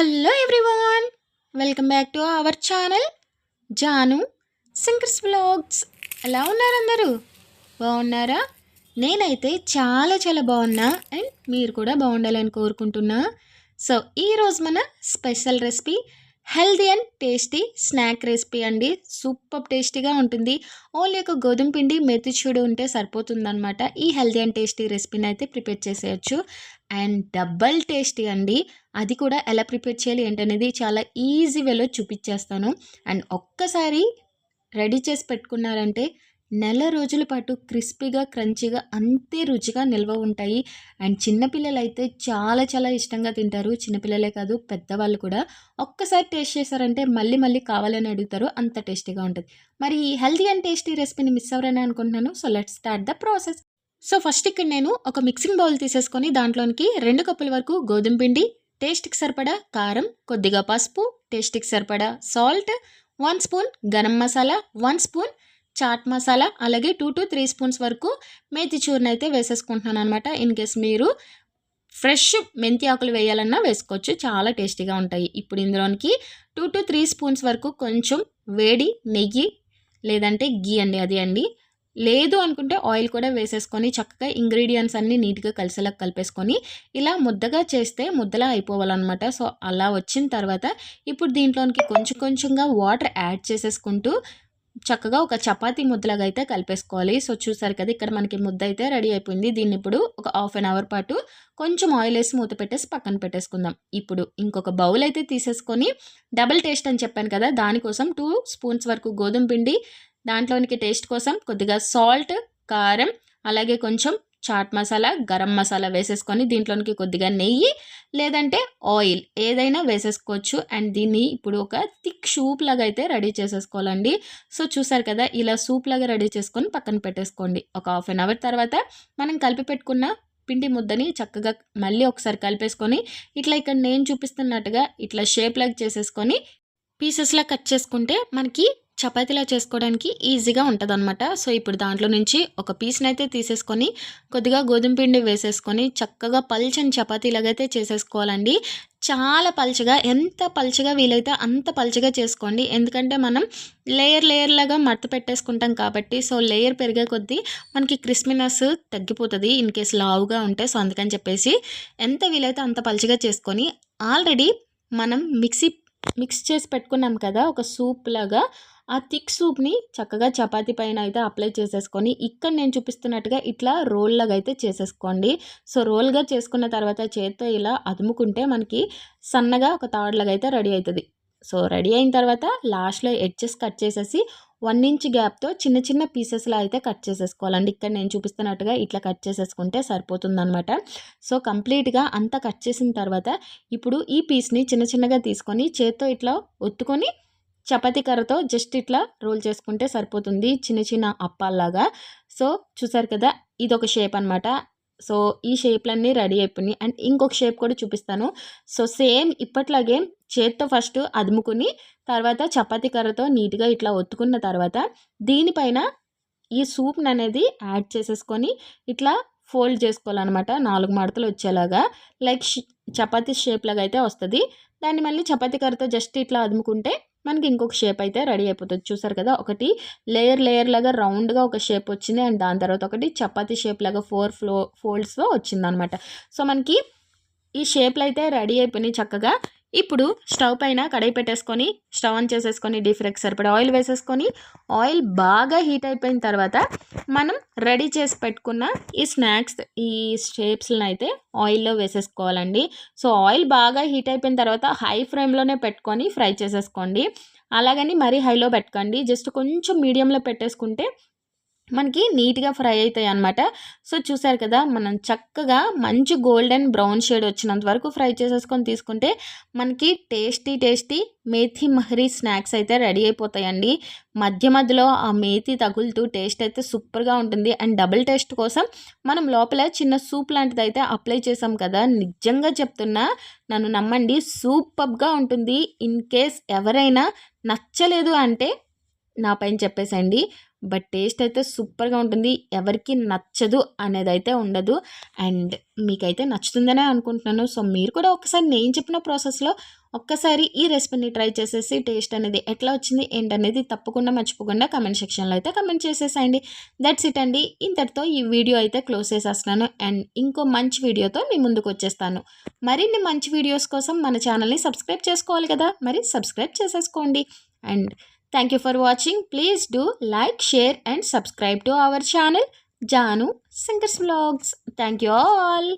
Hello everyone welcome back to our channel Janu sinkers blogs ఎలా ఉన్నారు అందరూ? బాగున్నారా? నేనైతే చాలా చాలా బాగున్నా అండ్ మీరు కూడా బాగుండాలని కోరుకుంటున్నా. సో ఈరోజు మన special recipe healthy and tasty snack recipe అండి. సూపర్ టేస్టీగా ఉంటుంది. ఓన్లీ ఒక గోధుమ పిండి మెతిచూడు ఉంటే సరిపోతుందనమాట ఈ హెల్దీ అండ్ టేస్టీ రెసిపీని అయితే ప్రిపేర్ చేసేయచ్చు. అండ్ డబల్ టేస్టీ అండి. అది కూడా ఎలా ప్రిపేర్ చేయాలి ఏంటనేది చాలా ఈజీ వేలో చూపించేస్తాను అండ్ ఒక్కసారి రెడీ చేసి పెట్టుకున్నారంటే నెల రోజుల పాటు క్రిస్పీగా క్రంచీగా అంతే రుచిగా నిల్వ ఉంటాయి. అండ్ చిన్నపిల్లలు అయితే చాలా చాలా ఇష్టంగా తింటారు. చిన్నపిల్లలే కాదు పెద్దవాళ్ళు కూడా. ఒక్కసారి టేస్ట్ చేశారంటే మళ్ళీ మళ్ళీ కావాలని అడుగుతారు. అంత టేస్టీగా ఉంటుంది. మరి ఈ హెల్తీ అండ్ టేస్టీ రెసిపీని మిస్ అవ్వరని అనుకుంటున్నాను. So let start the process. So first ఇక్కడ నేను ఒక మిక్సింగ్ బౌల్ తీసేసుకొని దాంట్లోనికి రెండు కప్పుల వరకు గోధుమ పిండి టేస్ట్కి సరిపడా కారం కొద్దిగా పసుపు టేస్ట్కి సరిపడా salt one spoon garam masala one spoon chaat masala అలాగే టూ టు త్రీ స్పూన్స్ వరకు మేతి చూర్ణ అయితే వేసేసుకుంటున్నాను అనమాట ఇన్ కేస్ మీరు ఫ్రెష్ మెంతి ఆకులు వేయాలన్నా వేసుకోవచ్చు. చాలా టేస్టీగా ఉంటాయి. ఇప్పుడు ఇందులోనికి టూ టు త్రీ స్పూన్స్ వరకు కొంచెం వేడి నెయ్యి లేదంటే గీ అండి అది అండి. లేదు అనుకుంటే ఆయిల్ కూడా వేసేసుకొని చక్కగా ఇంగ్రీడియంట్స్ అన్నీ నీట్గా కలిసేలా కలిపేసుకొని ఇలా ముద్దగా చేస్తే ముద్దలా అయిపోవాలన్నమాట. సో అలా వచ్చిన తర్వాత ఇప్పుడు దీంట్లోనికి కొంచెం కొంచెంగా వాటర్ యాడ్ చేసేసుకుంటూ చక్కగా ఒక చపాతీ ముద్దలాగా అయితే కలిపేసుకోవాలి. సో చూసారు కదా ఇక్కడ మనకి ముద్ద అయితే రెడీ అయిపోయింది. దీన్ని ఇప్పుడు ఒక హాఫ్ అన్ అవర్ పాటు కొంచెం ఆయిల్ వేసి మూత పెట్టేసి పక్కన పెట్టేసుకుందాం. ఇప్పుడు ఇంకొక బౌల్ అయితే తీసేసుకొని డబుల్ టేస్ట్ అని చెప్పాను కదా దానికోసం టూ స్పూన్స్ వరకు గోధుమ పిండి దాంట్లోనికి టేస్ట్ కోసం కొద్దిగా సాల్ట్ కారం అలాగే కొంచెం చాట్ మసాలా గరం మసాలా వేసేసుకొని దీంట్లోనికి కొద్దిగా నెయ్యి లేదంటే ఆయిల్ ఏదైనా వేసేసుకోవచ్చు. అండ్ దీన్ని ఇప్పుడు ఒక థిక్ సూప్ లాగా అయితే రెడీ చేసేసుకోవాలండి. సో చూసారు కదా ఇలా సూప్ లాగా రెడీ చేసుకొని పక్కన పెట్టేసుకోండి. ఒక హాఫ్ అన్ అవర్ తర్వాత మనం కలిపి పెట్టుకున్న పిండి ముద్దని చక్కగా మళ్ళీ ఒకసారి కలిపేసుకొని ఇట్లా ఇక్కడ నేను చూపిస్తున్నట్టుగా ఇట్లా షేప్ లాగా చేసేసుకొని పీసెస్లా కట్ చేసుకుంటే మనకి చపాతీలా చేసుకోవడానికి ఈజీగా ఉంటుంది అనమాట సో ఇప్పుడు దాంట్లో నుంచి ఒక పీస్ని అయితే తీసేసుకొని కొద్దిగా గోధుమ పిండి వేసేసుకొని చక్కగా పల్చని చపాతీలాగా అయితే చేసేసుకోవాలండి. చాలా పల్చగా ఎంత పల్చగా వీలైతే అంత పల్చగా చేసుకోండి. ఎందుకంటే మనం లేయర్ లేయర్ లాగా మడత పెట్టేసుకుంటాం కాబట్టి సో లేయర్ పెరిగే కొద్దీ మనకి క్రిస్మినస్ తగ్గిపోతుంది ఇన్ కేస్ లావుగా ఉంటే. సో అందుకని చెప్పేసి ఎంత వీలైతే అంత పల్చగా చేసుకొని ఆల్రెడీ మనం మిక్సీ మిక్స్ చేసి పెట్టుకున్నాం కదా ఒక సూప్ లాగా ఆ థిక్ సూప్ని చక్కగా చపాతీ పైన అయితే అప్లై చేసేసుకొని ఇక్కడ నేను చూపిస్తున్నట్టుగా ఇట్లా రోల్ లాగా అయితే చేసేసుకోండి. సో రోల్గా చేసుకున్న తర్వాత చేత్తో ఇలా అదుముకుంటే మనకి సన్నగా ఒక తాడులాగా అయితే రెడీ అవుతుంది. సో రెడీ అయిన తర్వాత లాస్ట్లో ఎడ్జెస్ కట్ చేసేసి వన్ ఇంచ్ గ్యాప్తో చిన్న చిన్న పీసెస్లా అయితే కట్ చేసేసుకోవాలండి. ఇక్కడ నేను చూపిస్తున్నట్టుగా ఇట్లా కట్ చేసేసుకుంటే సరిపోతుందనమాట సో కంప్లీట్గా అంతా కట్ చేసిన తర్వాత ఇప్పుడు ఈ పీస్ని చిన్న చిన్నగా తీసుకొని చేత్తో ఇట్లా ఒత్తుకొని చపాతీ కర్రతో జస్ట్ ఇట్లా రోల్ చేసుకుంటే సరిపోతుంది చిన్న చిన్న అప్పాల్లాగా. సో చూసారు కదా ఇది ఒక షేప్ అనమాట సో ఈ షేప్లన్నీ రెడీ అయిపోయినాయి. అండ్ ఇంకొక షేప్ కూడా చూపిస్తాను. సో సేమ్ ఇప్పట్లాగే చేత్తో ఫస్ట్ అదుముకుని తర్వాత చపాతీ కర్రతో నీట్గా ఇట్లా ఒత్తుకున్న తర్వాత దీనిపైన ఈ సూప్ని అనేది యాడ్ చేసేసుకొని ఇట్లా ఫోల్డ్ చేసుకోవాలన్నమాట. నాలుగు మడతలు వచ్చేలాగా. లైక్ చపాతీ షేప్ లాగా అయితే వస్తుంది. దాన్ని మళ్ళీ చపాతీ కర్రతో జస్ట్ ఇట్లా అదుముకుంటే మనకి ఇంకొక షేప్ అయితే రెడీ అయిపోతుంది. చూసారు కదా? ఒకటి లేయర్ లేయర్ లాగా రౌండ్గా ఒక షేప్ వచ్చింది అండ్ దాని తర్వాత ఒకటి చపాతీ షేప్ లాగా ఫోర్ ఫ్లో ఫోల్డ్స్లో వచ్చిందనమాట సో మనకి ఈ షేప్లు అయితే రెడీ అయిపోయినాయి చక్కగా. ఇప్పుడు స్టవ్ పైన కడాయి పెట్టేసుకొని స్టవ్ ఆన్ చేసేసుకొని డీప్ ఫ్రైకి సరిపడా ఆయిల్ వేసేసుకొని ఆయిల్ బాగా హీట్ అయిపోయిన తర్వాత మనం రెడీ చేసి పెట్టుకున్న ఈ స్నాక్స్ ఈ షేప్స్ని అయితే ఆయిల్లో వేసేసుకోవాలండి. సో ఆయిల్ బాగా హీట్ అయిపోయిన తర్వాత హై ఫ్లేమ్లోనే పెట్టుకొని ఫ్రై చేసేసుకోండి. అలాగని మరీ హైలో పెట్టుకోండి. జస్ట్ కొంచెం మీడియంలో పెట్టేసుకుంటే మనకి నీట్గా ఫ్రై అవుతాయి అనమాట సో చూసారు కదా మనం చక్కగా మంచి గోల్డెన్ బ్రౌన్ షేడ్ వచ్చినంత వరకు ఫ్రై చేసేసుకొని తీసుకుంటే మనకి టేస్టీ టేస్టీ మేథీ మహరీ స్నాక్స్ అయితే రెడీ అయిపోతాయండి. మధ్య మధ్యలో ఆ మేతి తగులుతూ టేస్ట్ అయితే సూపర్గా ఉంటుంది. అండ్ డబుల్ టేస్ట్ కోసం మనం లోపల చిన్న సూప్ లాంటిది అయితే అప్లై చేసాం కదా. నిజంగా చెప్తున్నా నన్ను నమ్మండి సూపర్గా ఉంటుంది. ఇన్ కేస్ ఎవరైనా నచ్చలేదు అంటే నా పైన చెప్పేసండి బట్ టేస్ట్ అయితే సూపర్గా ఉంటుంది. ఎవరికి నచ్చదు అనేది అయితే ఉండదు. అండ్ మీకైతే నచ్చుతుందనే అనుకుంటున్నాను. సో మీరు కూడా ఒకసారి నేను చెప్పిన ప్రాసెస్లో ఒక్కసారి ఈ రెసిపీని ట్రై చేసేసి టేస్ట్ అనేది ఎట్లా వచ్చింది ఏంటనేది తప్పకుండా మర్చిపోకుండా కమెంట్ సెక్షన్లో అయితే కమెంట్ చేసేసేయండి. దట్స్ ఇట్ అండి. ఇంతటితో ఈ వీడియో అయితే క్లోజ్ చేసేస్తున్నాను. అండ్ ఇంకో మంచి వీడియోతో మీ ముందుకు వచ్చేస్తాను. మరిన్ని మంచి వీడియోస్ కోసం మన ఛానల్ని సబ్స్క్రైబ్ చేసుకోవాలి కదా? మరి సబ్స్క్రైబ్ చేసేసుకోండి. And Thank you for watching. Please do like, share and subscribe to our channel Janu Singers Vlogs. Thank you all.